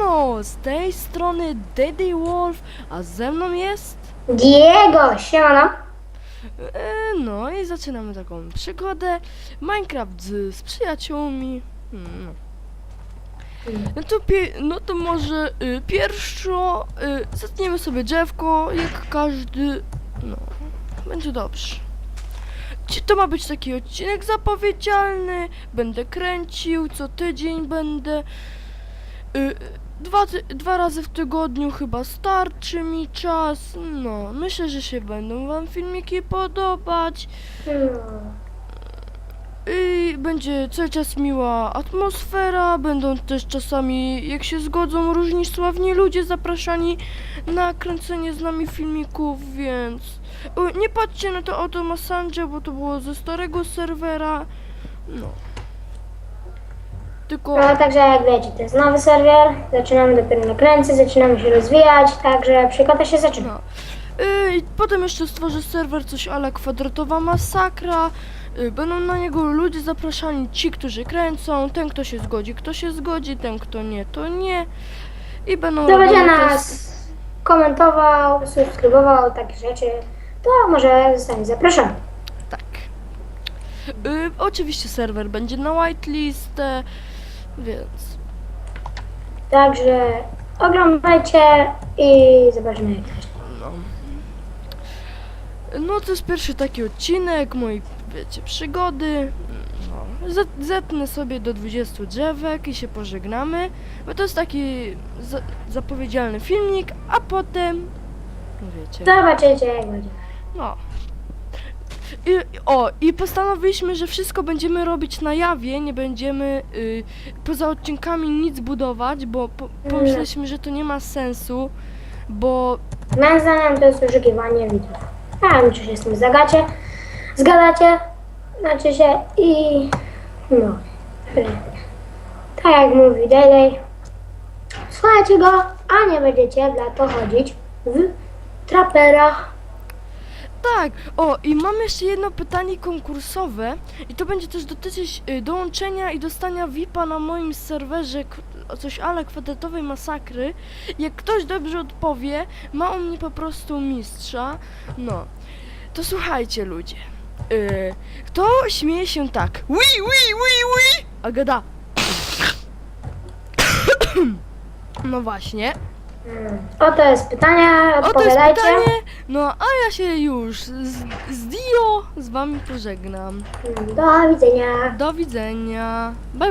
Siemano, z tej strony Daddy Wolf, a ze mną jest... Diego, siemano. E, no i zaczynamy taką przygodę. Minecraft z, z przyjaciółmi. No. No to, no to może y, pierwszo y, zetniemy sobie drzewko, jak każdy. No, będzie dobrze. Ci- To ma być taki odcinek zapowiedzialny. Będę kręcił, co tydzień będę. Y, dwa, dwa razy w tygodniu chyba starczy mi czas. No, myślę, że się będą wam filmiki podobać. I będzie cały czas miła atmosfera, będą też czasami, jak się zgodzą, różni sławni ludzie zapraszani na kręcenie z nami filmików, więc y, nie patrzcie na to Auto Massanger, bo to było ze starego serwera, no. Tylko, No także jak wiecie, to jest nowy serwer, zaczynamy dopiero nakręcać, zaczynamy się rozwijać, także przygoda się zaczyna. no. Y, i potem jeszcze stworzę serwer coś ale kwadratowa masakra, y, będą na niego ludzie zapraszani, ci, którzy kręcą, ten, kto się zgodzi, kto się zgodzi, ten, kto nie, to nie. I będą Kto będzie nas komentował, subskrybował, takie rzeczy, to może zostanie zaproszony. Y, oczywiście serwer będzie na whitelistę, więc Także oglądajcie i zobaczymy jak to no. No to jest pierwszy taki odcinek mojej, wiecie, przygody. No. Zet- Zetnę sobie do 20 drzewek i się pożegnamy, bo to jest taki za zapowiedzialny filmik, a potem, no wiecie, Zobaczycie jak będzie. no. I, o, i postanowiliśmy, że wszystko będziemy robić na jawie, nie będziemy y, poza odcinkami nic budować, bo po, pomyśleliśmy, że to nie ma sensu, bo Moim zdaniem to jest oszukiwanie widzów. Ja wiem, czy się z tym zagacie. Zgadacie, znaczy się i no. Tak jak mówi Daily, słuchajcie go, a nie będziecie w lato chodzić w traperach. Tak, o i mam jeszcze jedno pytanie konkursowe i to będzie też dotyczyć y, dołączenia i dostania VIPa na moim serwerze coś ale kwadratowej masakry. Jak ktoś dobrze odpowie, ma u mnie po prostu mistrza, no. To słuchajcie ludzie, y, kto śmieje się tak, wi, wi, wi, wi, a gada No właśnie. Oto jest pytanie, O to jest odpowiadajcie. pytanie. No a ja się już z, z Dio z wami pożegnam. Do widzenia. Do widzenia. Bye bye.